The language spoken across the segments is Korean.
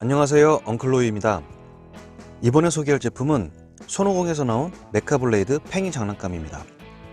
안녕하세요. 엉클로이입니다. 이번에 소개할 제품은 손오공에서 나온 메카블레이드 팽이 장난감입니다.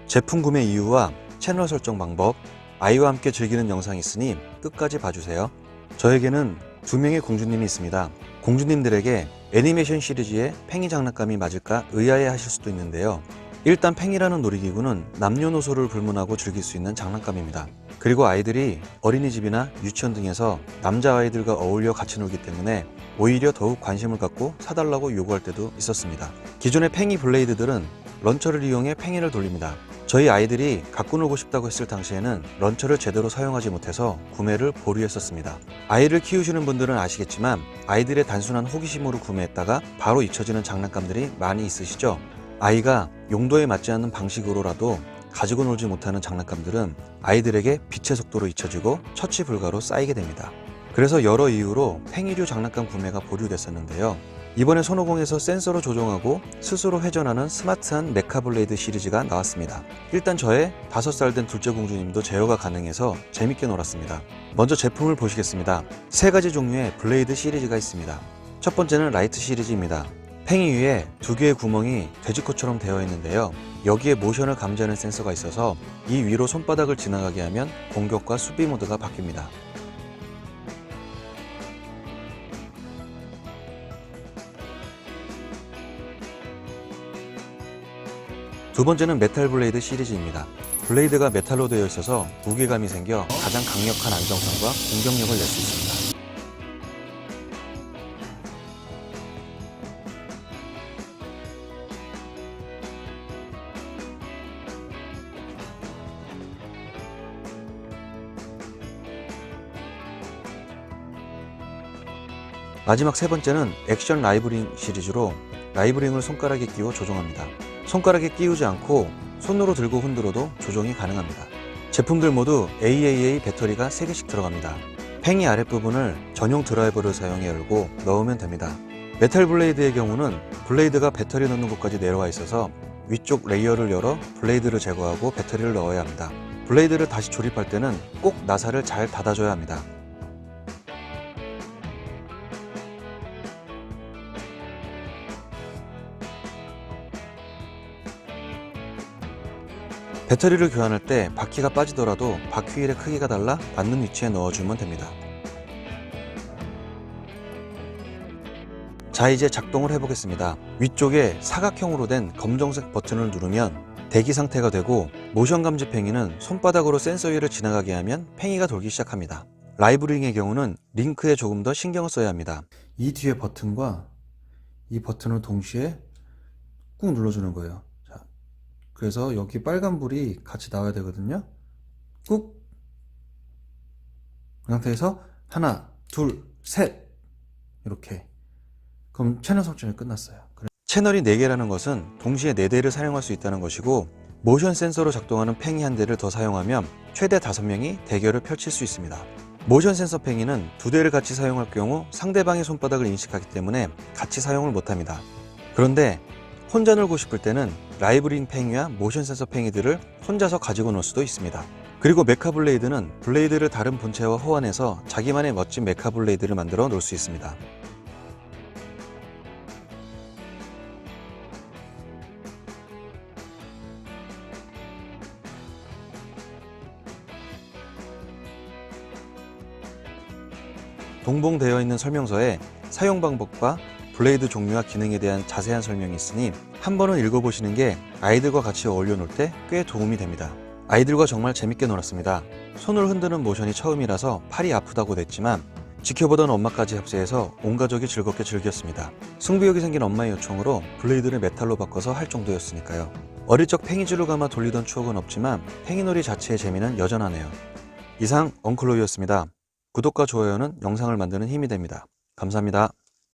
제품 구매 이유와 채널 설정 방법 아이와 함께 즐기는 영상이 있으니 끝까지 봐주세요. 저에게는 두 명의 공주님이 있습니다. 공주님들에게 애니메이션 시리즈의 팽이 장난감이 맞을까 의아해 하실 수도 있는데요 일단 팽이라는 놀이기구는 남녀노소를 불문하고 즐길 수 있는 장난감입니다 그리고 아이들이 어린이집이나 유치원 등에서 남자아이들과 어울려 같이 놀기 때문에 오히려 더욱 관심을 갖고 사달라고 요구할 때도 있었습니다. 기존의 팽이 블레이드들은 런처를 이용해 팽이를 돌립니다. 저희 아이들이 갖고 놀고 싶다고 했을 당시에는 런처를 제대로 사용하지 못해서 구매를 보류했었습니다. 아이를 키우시는 분들은 아시겠지만 아이들의 단순한 호기심으로 구매했다가 바로 잊혀지는 장난감들이 많이 있으시죠? 아이가 용도에 맞지 않는 방식으로라도 가지고 놀지 못하는 장난감들은 아이들에게 빛의 속도로 잊혀지고 처치 불가로 쌓이게 됩니다. 그래서 여러 이유로 팽이류 장난감 구매가 보류됐었는데요. 이번에 손오공에서 센서로 조종하고 스스로 회전하는 스마트한 메카블레이드 시리즈가 나왔습니다. 일단 저의 5살 된 둘째 공주님도 제어가 가능해서 재밌게 놀았습니다. 먼저 제품을 보시겠습니다. 세 가지 종류의 블레이드 시리즈가 있습니다. 첫 번째는 라이트 시리즈입니다. 팽이 위에 두 개의 구멍이 돼지코처럼 되어 있는데요. 여기에 모션을 감지하는 센서가 있어서 이 위로 손바닥을 지나가게 하면 공격과 수비 모드가 바뀝니다. 두 번째는 메탈 블레이드 시리즈입니다. 블레이드가 메탈로 되어 있어서 무게감이 생겨 가장 강력한 안정성과 공격력을 낼 수 있습니다. 마지막 세 번째는 액션 라이브링 시리즈로 라이브링을 손가락에 끼워 조종합니다. 손가락에 끼우지 않고 손으로 들고 흔들어도 조종이 가능합니다. 제품들 모두 AAA 배터리가 3개씩 들어갑니다. 팽이 아랫부분을 전용 드라이버를 사용해 열고 넣으면 됩니다. 메탈 블레이드의 경우는 블레이드가 배터리 넣는 곳까지 내려와 있어서 위쪽 레이어를 열어 블레이드를 제거하고 배터리를 넣어야 합니다. 블레이드를 다시 조립할 때는 꼭 나사를 잘 닫아줘야 합니다. 배터리를 교환할 때 바퀴가 빠지더라도 바퀴 휠의 크기가 달라 맞는 위치에 넣어주면 됩니다. 자 이제 작동을 해보겠습니다. 위쪽에 사각형으로 된 검정색 버튼을 누르면 대기 상태가 되고 모션 감지 팽이는 손바닥으로 센서 위를 지나가게 하면 팽이가 돌기 시작합니다. 라이브링의 경우는 링크에 조금 더 신경을 써야 합니다. 이 뒤에 버튼과 이 버튼을 동시에 꾹 눌러주는 거예요. 자, 그래서 여기 빨간 불이 같이 나와야 되거든요. 꾹! 그 상태에서 하나, 둘, 셋! 이렇게. 그럼 채널 설정이 끝났어요. 채널이 4개라는 것은 동시에 4대를 사용할 수 있다는 것이고 모션 센서로 작동하는 팽이 한 대를 더 사용하면 최대 5명이 대결을 펼칠 수 있습니다. 모션 센서 팽이는 두 대를 같이 사용할 경우 상대방의 손바닥을 인식하기 때문에 같이 사용을 못합니다. 그런데 혼자 놀고 싶을 때는 라이브링 팽이와 모션 센서 팽이들을 혼자서 가지고 놀 수도 있습니다. 그리고 메카 블레이드는 블레이드를 다른 본체와 호환해서 자기만의 멋진 메카 블레이드를 만들어 놀수 있습니다. 동봉되어 있는 설명서에 사용 방법과 블레이드 종류와 기능에 대한 자세한 설명이 있으니 한 번은 읽어보시는 게 아이들과 같이 어울려 놀 때 꽤 도움이 됩니다. 아이들과 정말 재밌게 놀았습니다. 손을 흔드는 모션이 처음이라서 팔이 아프다고 냈지만 지켜보던 엄마까지 합세해서 온 가족이 즐겁게 즐겼습니다. 승부욕이 생긴 엄마의 요청으로 블레이드를 메탈로 바꿔서 할 정도였으니까요. 어릴 적 팽이줄을 감아 돌리던 추억은 없지만 팽이놀이 자체의 재미는 여전하네요. 이상 엉클로이였습니다. 구독과 좋아요는 영상을 만드는 힘이 됩니다. 감사합니다.